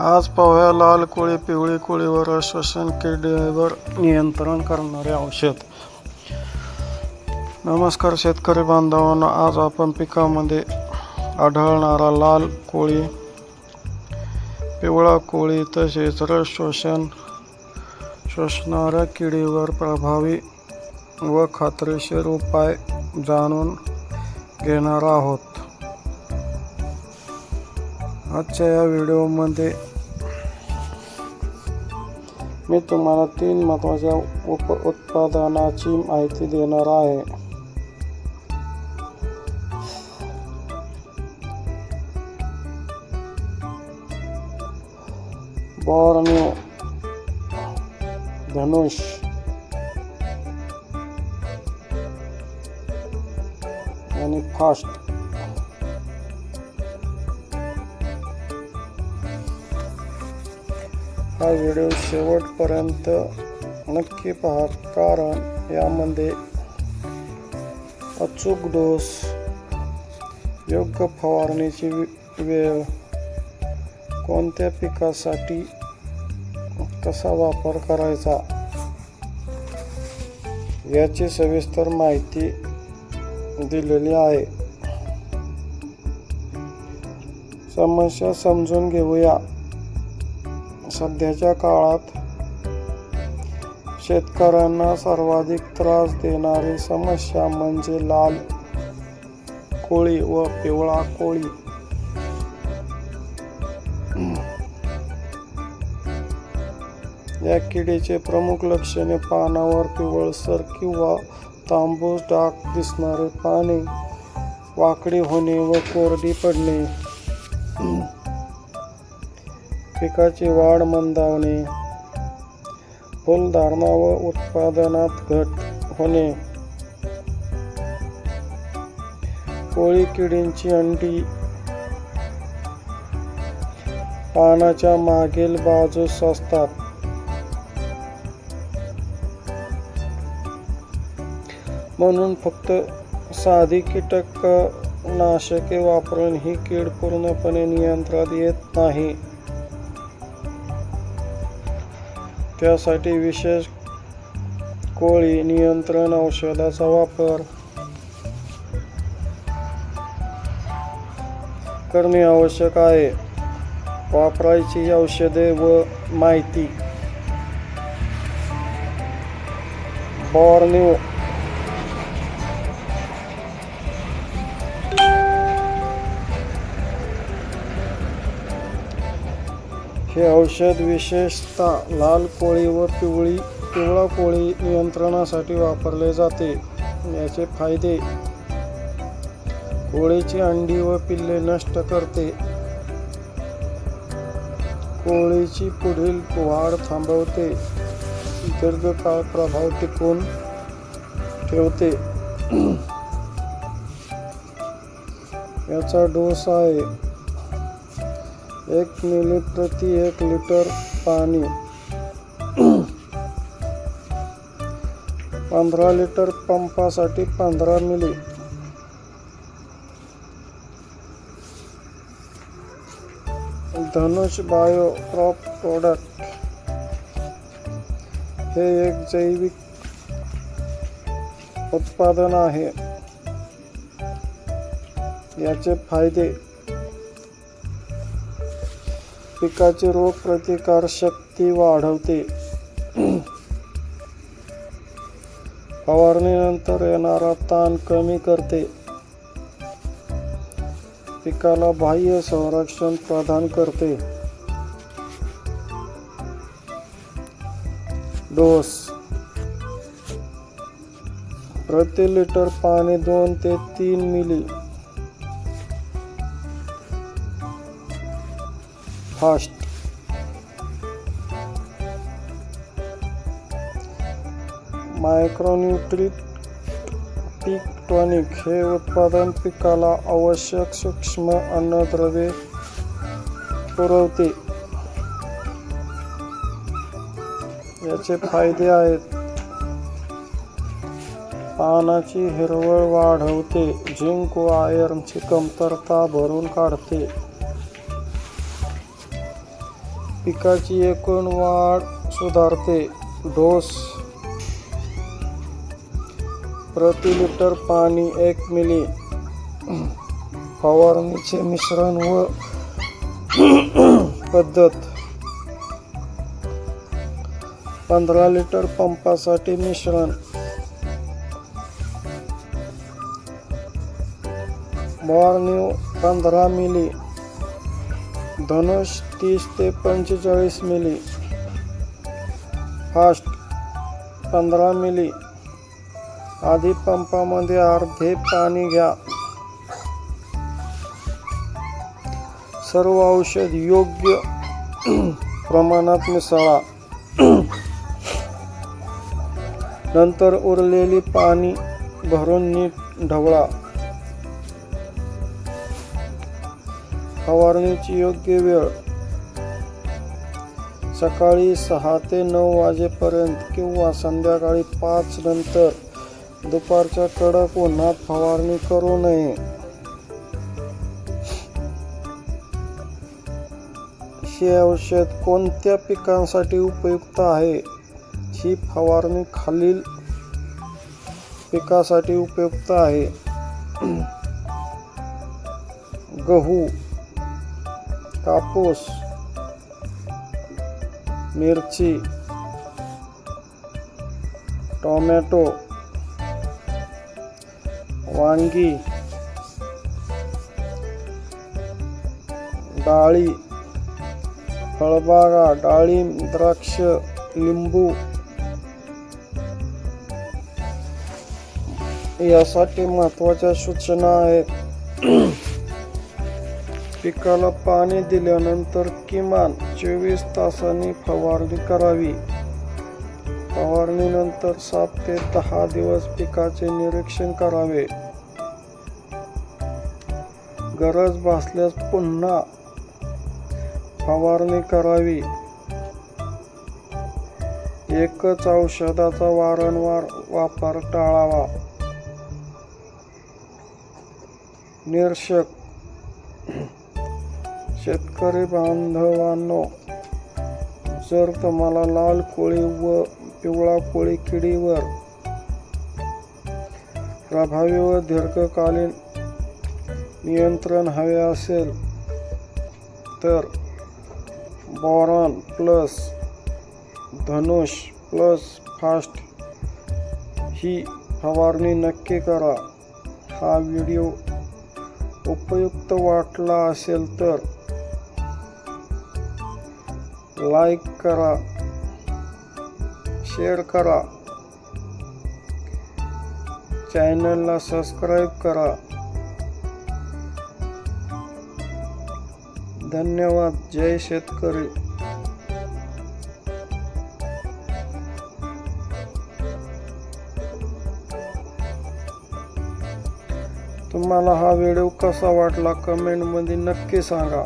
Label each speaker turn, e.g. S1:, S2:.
S1: आज पाहूया लाल कोळी पिवळी कोळीवर श्वसन किडीवर नियंत्रण करणारे औषध. नमस्कार शेतकरी बांधवांना आज आपण पिकामध्ये आढळणारा लाल कोळी पिवळा कोळी तसेच रस शोषण शोषणाऱ्या किडीवर प्रभावी व खात्रीशीर उपाय जाणून घेणार आहोत. आजच्या या व्हिडिओमध्ये मी तुम्हाला तीन महत्त्वाच्या उप उत्पादनाची माहिती देणार आहे. बॉर्निओ धनुष. आणि फास्ट. हा व्हिडिओ शेवटपर्यंत नक्की पहा कारण यामध्ये अचूक डोस योग्य फवारणीची वे- वेळ कोणत्या पिकासाठी कसा वापर करायचा याची सविस्तर माहिती दिलेली आहे. समस्या समजून घेऊया. सध्याच्या काळात शेतकऱ्यांना सर्वाधिक त्रास देणारी समस्या म्हणजे लाल कोळी व पिवळा कोळी. या किडीचे प्रमुख लक्षणे पानावर पिवळसर किंवा तांबूस डाग दिसणारे पाने वाकडी होणे व कोरडी पडणे. पिकाची वाढ मंदावणे. फुलधारणा व उत्पादनात घट होणे. कोळी किडींची अंडी. पानाच्या मागील बाजूस असतात म्हणून फक्त साधी कीटकनाशके वापरून ही कीड पूर्णपणे नियंत्रणात येत नाही. त्यासाठी विशेष कोळी नियंत्रण औषधाचा वापर करणे आवश्यक आहे. वापरायची औषधे व माहिती. बॉर्निओ हे औषध विशेषतः लाल कोळी व पिवळी पिवळा कोळी नियंत्रणासाठी वापरले जाते. याचे फायदे? कोळीची अंडी व पिल्ले नष्ट करते. कोळीची पुढील वाढ थांबवते. दीर्घकाळ प्रभाव टिकून ठेवते. याचा डोस आहे. एक मिली प्रति एक लिटर पाणी. पंधरा लिटर पंपासाठी पंधरा milli. Dhanush bio crop product हे एक जैविक उत्पादन आहे. याचे फायदे पिकाची रोग प्रतिकार शक्ती वाढवते. फवारणीनंतर येणारा ताण कमी करते. पिकाला बाह्य संरक्षण प्रदान करते. डोस. प्रति लिटर पाणी दोन ते तीन मिली फर्स्ट मायक्रोन्युट्रिट पीक टॉनिक हे उत्पादन पिकाला आवश्यक सूक्ष्म अन्नद्रव्ये पुरवते. याचे फायदे आहेत. पानाची हिरवळ वाढवते. झिंक व आयर्नची कमतरता भरून काढते. पिकाची एकूण वाढ सुधारते. डोस. प्रति लिटर पाणी एक मिली. फवारणीचे मिश्रण व पद्धत. पंधरा लिटर पंपासाठी मिश्रण. मॉर्निव पंधरा मिली. धनुष तीस ते पंचेचाळीस मिली. फास्ट पंधरा मिली. आधी पंपामध्ये अर्धे पाणी घ्या. सर्व औषध योग्य प्रमाणात मिसळा. नंतर उरलेली पाणी भरून नीट ढवळा. फवारणीची योग्य वेळ. सकाळी सहा ते नऊ वाजेपर्यंत किंवा संध्याकाळी पाच नंतर दुपारच्या कडक उन्हात फवारणी करू नये. हे औषध कोणत्या पिकांसाठी उपयुक्त आहे? ही फवारणी खालील पिकासाठी उपयुक्त आहे. गहू कापूस मिरची टोमॅटो वांगी डाळी फळबागा डाळिंब द्राक्ष लिंबू यासाठी महत्त्वाच्या सूचना आहेत. पिकाला पाणी दिल्यानंतर किमान चोवीस तासांनी फवारणी करावी. फवारणीनंतर सात ते दहा दिवस पिकाचे निरीक्षण करावे. गरज भासल्यास पुन्हा फवारणी करावी. एकच औषधाचा वारंवार वापर टाळावा. निरशक शेतकरी बांधवांनो जर तुम्हाला लाल कोळी व पिवळा कोळी किडीवर प्रभावी व दीर्घकालीन नियंत्रण हवे असेल तर boron plus Dhanush plus fast ही फवारणी नक्की करा. हा व्हिडिओ उपयुक्त वाटला असेल तर लाईक करा शेअर करा चॅनलला सबस्क्राईब करा. धन्यवाद जय शेतकरी. तुम्हाला हा व्हिडिओ कसा वाटला कमेंटमध्ये नक्की सांगा.